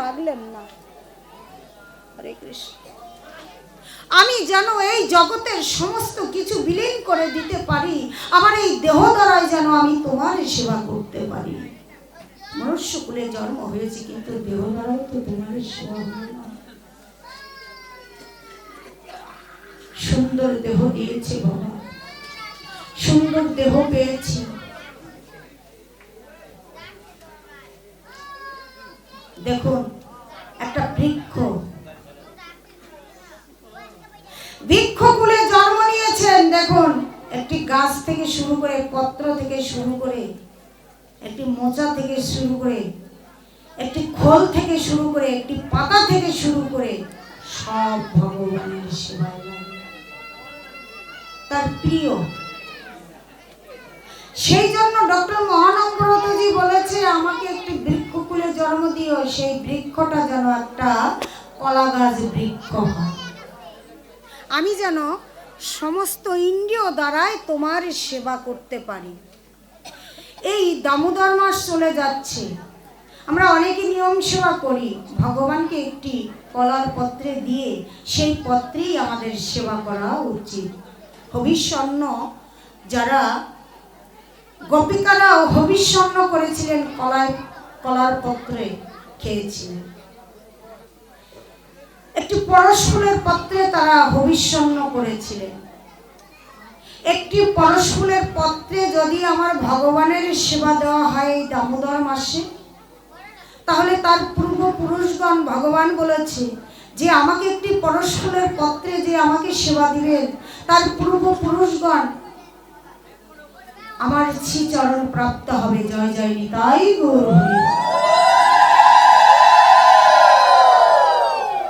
লাগলেন না। হরে কৃষ্ণ। আমি যেন এই জগতের সমস্ত কিছু বিলীন করে দিতে পারি, আমার এই দেহ দ্বারাই যেন আমি তোমার সেবা করতে পারি। মনুষ্য কুলে জন্ম হয়েছে, কিন্তু দেহ দ্বারাও তো তোমার সেবা হবে না। সুন্দর দেহ দিয়েছে বাবা। সুন্দর দেহ পেয়েছি। দেখুন, একটা বৃক্ষ। বৃক্ষকুলে জন্ম নিয়েছেন, দেখুন, একটি গাছ থেকে শুরু করে পত্র থেকে শুরু করে, একটি মোচা থেকে শুরু করে, একটি খোল থেকে শুরু করে, একটি পাতা থেকে শুরু করে, সব ভগবানের সেবায় তার প্রিয়, সেই জন্য ডক্টর মহানম্রতজি বলেছে, আমাকে দিও সেই বৃক্ষটা যেন একটা কলা গাছ বৃক্ষ হয়। আমি যেন সমস্ত ইন্দ্রিয় দ্বারাই তোমার সেবা করতে পারি। এই দামোদর মাস চলে যাচ্ছে। আমরা অনেকে নিয়ম সেবা করি। ভগবানকে একটি কলার পত্রে দিয়ে সেই পত্রেই আমাদের সেবা করা উচিত। ভবিষ্যন্ন যারা গোপিকারা ভবিষ্যন্ন করেছিলেন কলায় কলার পত্রে। খেয়েছিলেন একটি পরশফুলের পত্রে তারা ভবিষ্যন্ন করেছিলেন। একটি পরশফুলের পত্রে যদি আমার ভগবানের সেবা দেওয়া হয় এই দামোদর মাসে, তাহলে তার পূর্বপুরুষগণ ভগবান বলেছে যে, আমাকে একটি পরশফুলের পত্রে যে আমাকে সেবা দিলেন তার পূর্বপুরুষগণ আমার ছি চরণ প্রাপ্ত হবে। জয় জয়, নিতাই গৌর হরি।